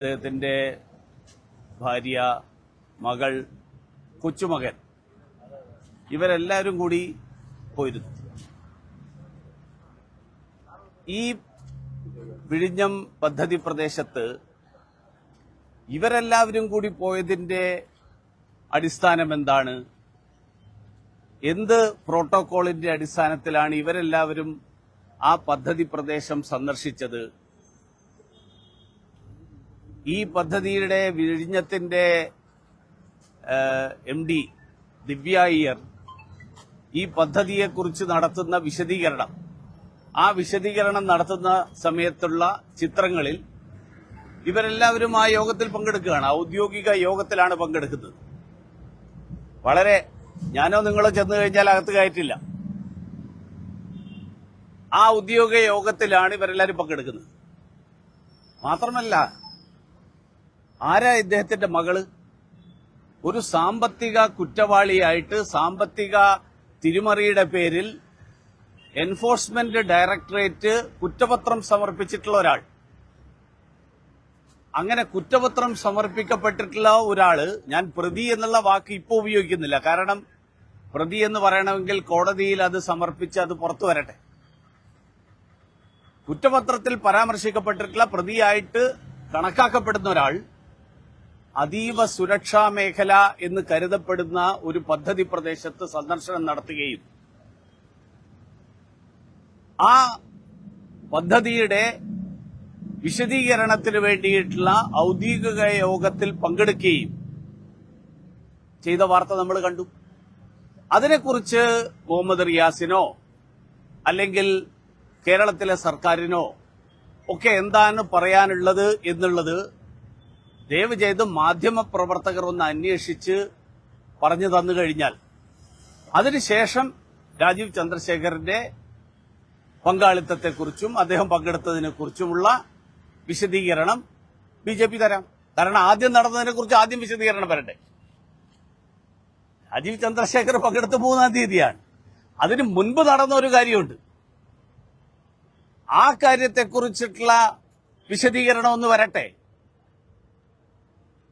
അദ്ദേഹത്തിന്റെ ഭാര്യ മകൾ കൊച്ചുമകൻ ഇവരെല്ലാവരും കൂടി പോയിരുന്നു. ഈ വിഴിഞ്ഞം പദ്ധതി പ്രദേശത്ത് ഇവരെല്ലാവരും കൂടി പോയതിന്റെ അടിസ്ഥാനം എന്താണ്? എന്ത് പ്രോട്ടോകോളിന്റെ അടിസ്ഥാനത്തിലാണ് ഇവരെല്ലാവരും ആ പദ്ധതി പ്രദേശം സന്ദർശിച്ചത്? ഈ പദ്ധതിയുടെ വിഴിഞ്ഞത്തിന്റെ എം ഡി ദിവ്യ അയ്യർ ഈ പദ്ധതിയെക്കുറിച്ച് നടത്തുന്ന വിശദീകരണം. ആ വിശദീകരണം നടത്തുന്ന സമയത്തുള്ള ചിത്രങ്ങളിൽ ഇവരെല്ലാവരും ആ യോഗത്തിൽ പങ്കെടുക്കുകയാണ്. ഔദ്യോഗിക യോഗത്തിലാണ് പങ്കെടുക്കുന്നത്. വളരെ ഞാനോ നിങ്ങളോ ചെന്ന് കഴിഞ്ഞാൽ അകത്ത് കയറ്റില്ല. ആ ഔദ്യോഗിക യോഗത്തിലാണ് ഇവരെല്ലാവരും പങ്കെടുക്കുന്നത്. മാത്രമല്ല ആരാ ഇദ്ദേഹത്തിന്റെ മകൾ? ഒരു സാമ്പത്തിക കുറ്റവാളിയായിട്ട് സാമ്പത്തിക തിരിമറിയുടെ പേരിൽ എൻഫോഴ്സ്മെന്റ് ഡയറക്ടറേറ്റ് കുറ്റപത്രം സമർപ്പിച്ചിട്ടുള്ള ഒരാൾ. അങ്ങനെ കുറ്റപത്രം സമർപ്പിക്കപ്പെട്ടിട്ടുള്ള ഒരാൾ ഞാൻ പ്രതി എന്നുള്ള വാക്ക് ഇപ്പോൾ ഉപയോഗിക്കുന്നില്ല. കാരണം പ്രതി എന്ന് പറയണമെങ്കിൽ കോടതിയിൽ അത് സമർപ്പിച്ച് അത് പുറത്തു വരട്ടെ. കുറ്റപത്രത്തിൽ പരാമർശിക്കപ്പെട്ടിട്ടുള്ള പ്രതിയായിട്ട് കണക്കാക്കപ്പെടുന്ന ഒരാൾ അതീവ സുരക്ഷാ മേഖല എന്ന് കരുതപ്പെടുന്ന ഒരു പദ്ധതി പ്രദേശത്ത് സന്ദർശനം നടത്തുകയും ആ പദ്ധതിയുടെ വിശദീകരണത്തിന് വേണ്ടിയിട്ടുള്ള ഔദ്യോഗിക യോഗത്തിൽ പങ്കെടുക്കുകയും ചെയ്ത വാർത്ത നമ്മൾ കണ്ടു. അതിനെക്കുറിച്ച് മുഹമ്മദ് റിയാസിനോ അല്ലെങ്കിൽ കേരളത്തിലെ സർക്കാരിനോ ഒക്കെ എന്താണ് പറയാനുള്ളത് എന്നുള്ളത് ദയവ് ചെയ്ത് മാധ്യമ പ്രവർത്തകർ ഒന്ന് അന്വേഷിച്ച് പറഞ്ഞു തന്നു കഴിഞ്ഞാൽ അതിനുശേഷം രാജീവ് ചന്ദ്രശേഖരന്റെ പങ്കാളിത്തത്തെക്കുറിച്ചും അദ്ദേഹം പങ്കെടുത്തതിനെക്കുറിച്ചുമുള്ള വിശദീകരണം ബി ജെ പി തരാം. കാരണം ആദ്യം നടന്നതിനെക്കുറിച്ച് ആദ്യം വിശദീകരണം വരട്ടെ. രാജീവ് ചന്ദ്രശേഖർ പങ്കെടുത്ത മൂന്നാം തീയതിയാണ്. അതിന് മുൻപ് നടന്ന ഒരു കാര്യമുണ്ട്. ആ കാര്യത്തെക്കുറിച്ചിട്ടുള്ള വിശദീകരണം ഒന്ന് വരട്ടെ.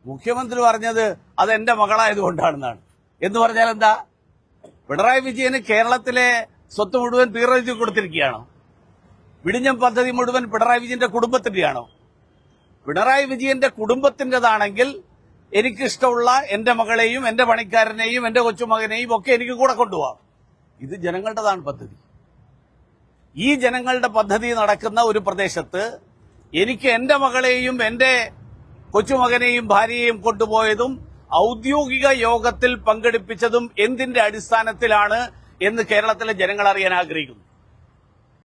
മുഖ്യമന്ത്രി പറഞ്ഞത് അത് എന്റെ മകളായതുകൊണ്ടാണെന്നാണ് എന്ന് പറഞ്ഞാൽ എന്താ? പിണറായി വിജയന് കേരളത്തിലെ സ്വത്ത് മുഴുവൻ തീർച്ചയായും കൊടുത്തിരിക്കുകയാണോ? വിഴിഞ്ഞം പദ്ധതി മുഴുവൻ പിണറായി വിജയന്റെ കുടുംബത്തിന്റെയാണോ? പിണറായി വിജയന്റെ കുടുംബത്തിന്റേതാണെങ്കിൽ എനിക്കിഷ്ടമുള്ള എന്റെ മകളെയും എന്റെ പണിക്കാരനെയും എന്റെ കൊച്ചുമകനെയും ഒക്കെ എനിക്ക് കൂടെ കൊണ്ടുപോകാം ഇത് ജനങ്ങളുടേതാണ് പദ്ധതി. ഈ ജനങ്ങളുടെ പദ്ധതി നടക്കുന്ന ഒരു പ്രദേശത്ത് എനിക്ക് എന്റെ മകളെയും എന്റെ കൊച്ചുമകനെയും ഭാര്യയെയും കൊണ്ടുപോയതും ഔദ്യോഗിക യോഗത്തിൽ പങ്കെടുപ്പിച്ചതും എന്തിന്റെ അടിസ്ഥാനത്തിലാണ് എന്ന് കേരളത്തിലെ ജനങ്ങൾ അറിയാൻ ആഗ്രഹിക്കുന്നു.